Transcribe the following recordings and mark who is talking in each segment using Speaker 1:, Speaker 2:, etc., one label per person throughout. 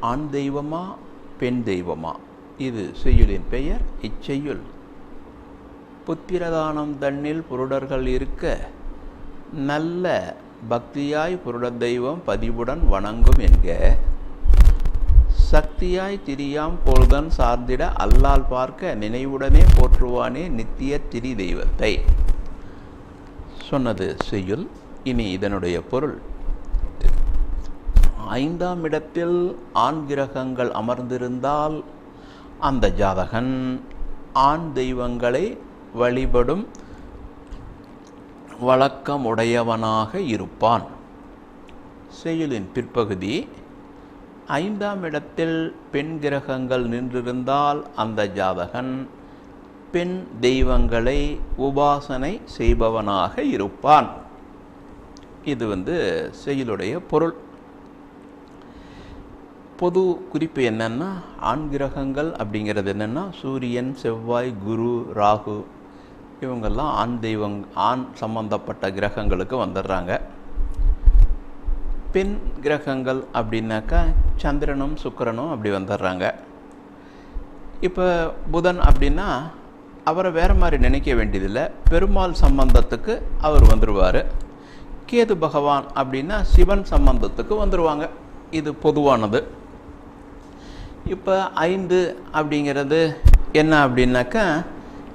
Speaker 1: ஆண் தெய்வமா பெண் தெய்வமா? இது செய்யுளின் பெயர் இச்செய்யுள். புத்திரதானம் தன்னில் புருடர்கள் இருக்க நல்ல பக்தியாய் புருட தெய்வம் பதிவுடன் வணங்கும் என்க சக்தியாய் திரியாம் பொழுதன் சார்ந்திட அல்லால் பார்க்க நினைவுடனே போற்றுவானே நித்திய திரி தெய்வத்தை சொன்னது செய்யுள். இனி இதனுடைய பொருள். ஐந்தாம் இடத்தில் ஆண் கிரகங்கள் அமர்ந்திருந்தால் அந்த ஜாதகன் ஆண் தெய்வங்களை வழிபடும் வழக்கமுடையவனாக இருப்பான். செயலின் பிற்பகுதி ஐந்தாம் இடத்தில் பெண் கிரகங்கள் நின்றிருந்தால் அந்த ஜாதகன் பெண் தெய்வங்களை உபாசனை செய்பவனாக இருப்பான். இது வந்து செயலுடைய பொருள். பொது குறிப்பு என்னென்னா ஆண் கிரகங்கள் அப்படிங்கிறது என்னென்னா சூரியன் செவ்வாய் குரு ராகு இவங்கெல்லாம் ஆண் தெய்வங் ஆண் சம்பந்தப்பட்ட கிரகங்களுக்கு வந்துடுறாங்க. பெண் கிரகங்கள் அப்படின்னாக்கா சந்திரனும் சுக்கிரனும் அப்படி வந்துடுறாங்க. இப்போ புதன் அப்படின்னா அவரை வேறு மாதிரி நினைக்க வேண்டியதில்லை. பெருமாள் சம்பந்தத்துக்கு அவர் வந்துடுவார் கேது பகவான் அப்படின்னா சிவன் சம்பந்தத்துக்கு வந்துடுவாங்க இது பொதுவானது. இப்போ ஐந்து அப்படிங்கிறது என்ன அப்படின்னாக்கா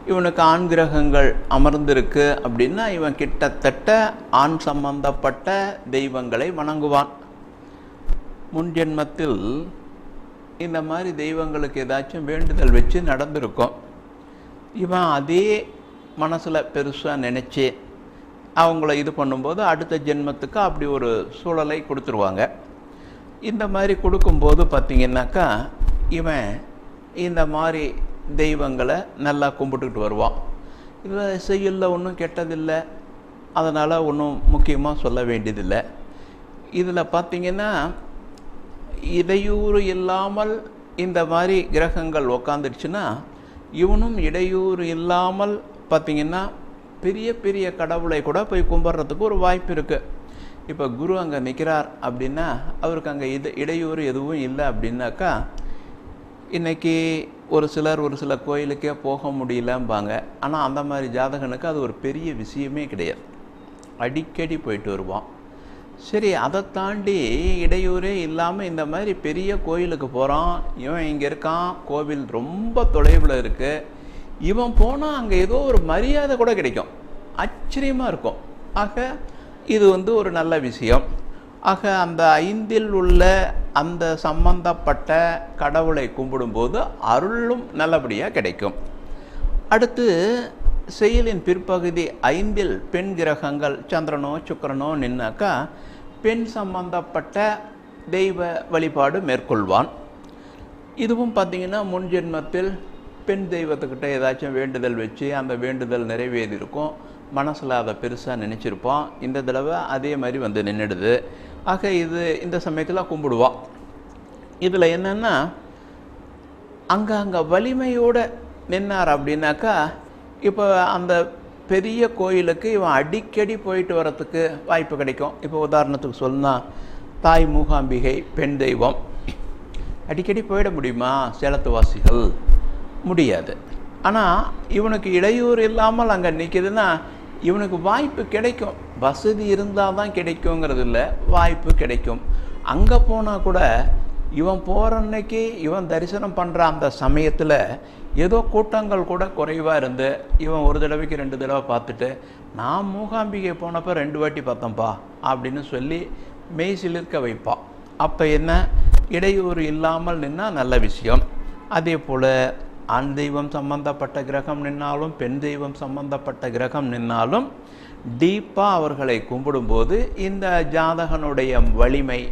Speaker 1: இவனுக்கு ஆண் கிரகங்கள் அமர்ந்திருக்கு அப்படின்னா இவன் கிட்டத்தட்ட ஆண் சம்பந்தப்பட்ட தெய்வங்களை வணங்குவான். முன் ஜென்மத்தில் இந்த மாதிரி தெய்வங்களுக்கு ஏதாச்சும் வேண்டுதல் வச்சு நடந்திருக்கும். இவன் அதே மனசில் பெருசாக நினச்சி அவங்கள இது பண்ணும்போது அடுத்த ஜென்மத்துக்கு அப்படி ஒரு சூழலை கொடுத்துருவாங்க. இந்த மாதிரி கொடுக்கும்போது பார்த்திங்கனாக்கா இவன் இந்த மாதிரி தெய்வங்களை நல்லா கும்பிட்டுக்கிட்டு வருவான். இதில் செய்யலில் ஒன்றும் கெட்டதில்லை. அதனால் ஒன்றும் முக்கியமாக சொல்ல வேண்டியதில்லை. இதில் பார்த்திங்கன்னா இடையூறு இல்லாமல் இந்த மாதிரி கிரகங்கள் உக்காந்துடுச்சுன்னா இவனும் இடையூறு இல்லாமல் பார்த்திங்கன்னா பெரிய பெரிய கடவுளை கூட போய் கும்பிட்றதுக்கு ஒரு வாய்ப்பு இருக்குது இப்போ குரு அங்கே நிற்கிறார் அப்படின்னா அவருக்கு அங்கே இது இடையூறு எதுவும் இல்லை அப்படின்னாக்கா இன்றைக்கி ஒரு சிலர் ஒரு சில கோயிலுக்கே போக முடியலம்பாங்க. ஆனால் அந்த மாதிரி ஜாதகனுக்கு அது ஒரு பெரிய விஷயமே கிடையாது. அடிக்கடி போயிட்டு வருவான். சரி அதை தாண்டி இடையூறே இல்லாமல் இந்த மாதிரி பெரிய கோயிலுக்கு போகிறான் இவன் இங்கே இருக்கான். கோவில் ரொம்ப தொலைவில் இருக்குது இவன் போனால் அங்கே ஏதோ ஒரு மரியாதை கூட கிடைக்கும். ஆச்சரியமாக இருக்கும். ஆக இது வந்து ஒரு நல்ல விஷயம். ஆக அந்த ஐந்தில் உள்ள அந்த சம்பந்தப்பட்ட கடவுளை கும்பிடும்போது அருளும் நல்லபடியாக கிடைக்கும். அடுத்து செயலின் பிற்பகுதி ஐந்தில் பெண் கிரகங்கள் சந்திரனோ சுக்கரனோ நின்னாக்கா பெண் சம்பந்தப்பட்ட தெய்வ வழிபாடு மேற்கொள்வான். இதுவும் பார்த்திங்கன்னா முன் ஜென்மத்தில் பெண் தெய்வத்துக்கிட்ட ஏதாச்சும் வேண்டுதல் வச்சு அந்த வேண்டுதல் நிறைவேறியிருக்கும். மனசில் அதை பெருசாக நினச்சிருப்பான். இந்த தடவை அதே மாதிரி வந்து நின்றுடுது ஆக இது இந்த சமயத்தில் கும்பிடுவான். இதில் என்னென்னா அங்கே அங்கே வலிமையோடு நின்னார் அப்படின்னாக்கா இப்போ அந்த பெரிய கோயிலுக்கு இவன் அடிக்கடி போயிட்டு வரத்துக்கு வாய்ப்பு கிடைக்கும். இப்போ உதாரணத்துக்கு சொன்னால் தாய் மூகாம்பிகை பெண் தெய்வம். அடிக்கடி போயிட முடியுமா? சேலத்துவாசிகள் முடியாது. ஆனால் இவனுக்கு இடையூறு இல்லாமல் அங்கே நிற்கிதுன்னா இவனுக்கு வாய்ப்பு கிடைக்கும். வசதி இருந்தால் தான் கிடைக்குங்கிறது இல்லை வாய்ப்பு கிடைக்கும். அங்கே போனால் கூட இவன் போகிற அன்னைக்கு இவன் தரிசனம் பண்ணுற அந்த சமயத்தில் ஏதோ கூட்டங்கள் கூட குறைவாக இருந்து இவன் ஒரு தடவைக்கு ரெண்டு தடவை பார்த்துட்டு நான் மூகாம்பிகை போனப்போ ரெண்டு வாட்டி பார்த்தேன்ப்பா அப்படின்னு சொல்லி மெய் சிலிர்க்க வைப்பான் அப்போ என்ன? இடையூறு இல்லாமல் நின்னால் நல்ல விஷயம். அதே போல் ஆண் தெய்வம் சம்பந்தப்பட்ட கிரகம் நின்னாலும் பெண் தெய்வம் சம்பந்தப்பட்ட கிரகம் நின்னாலும் டீப்பாக அவர்களை கும்பிடும்போது இந்த ஜாதகனுடைய வலிமை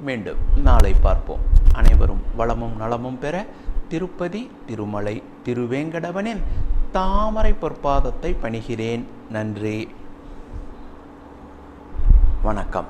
Speaker 1: மீண்டும் நாளை பார்ப்போம். அனைவரும் வளமும் நலமும் பெற திருப்பதி திருமலை திருவேங்கடவனின் தாமரை பொற்பாதத்தை பணிகிறேன். நன்றி. வணக்கம்.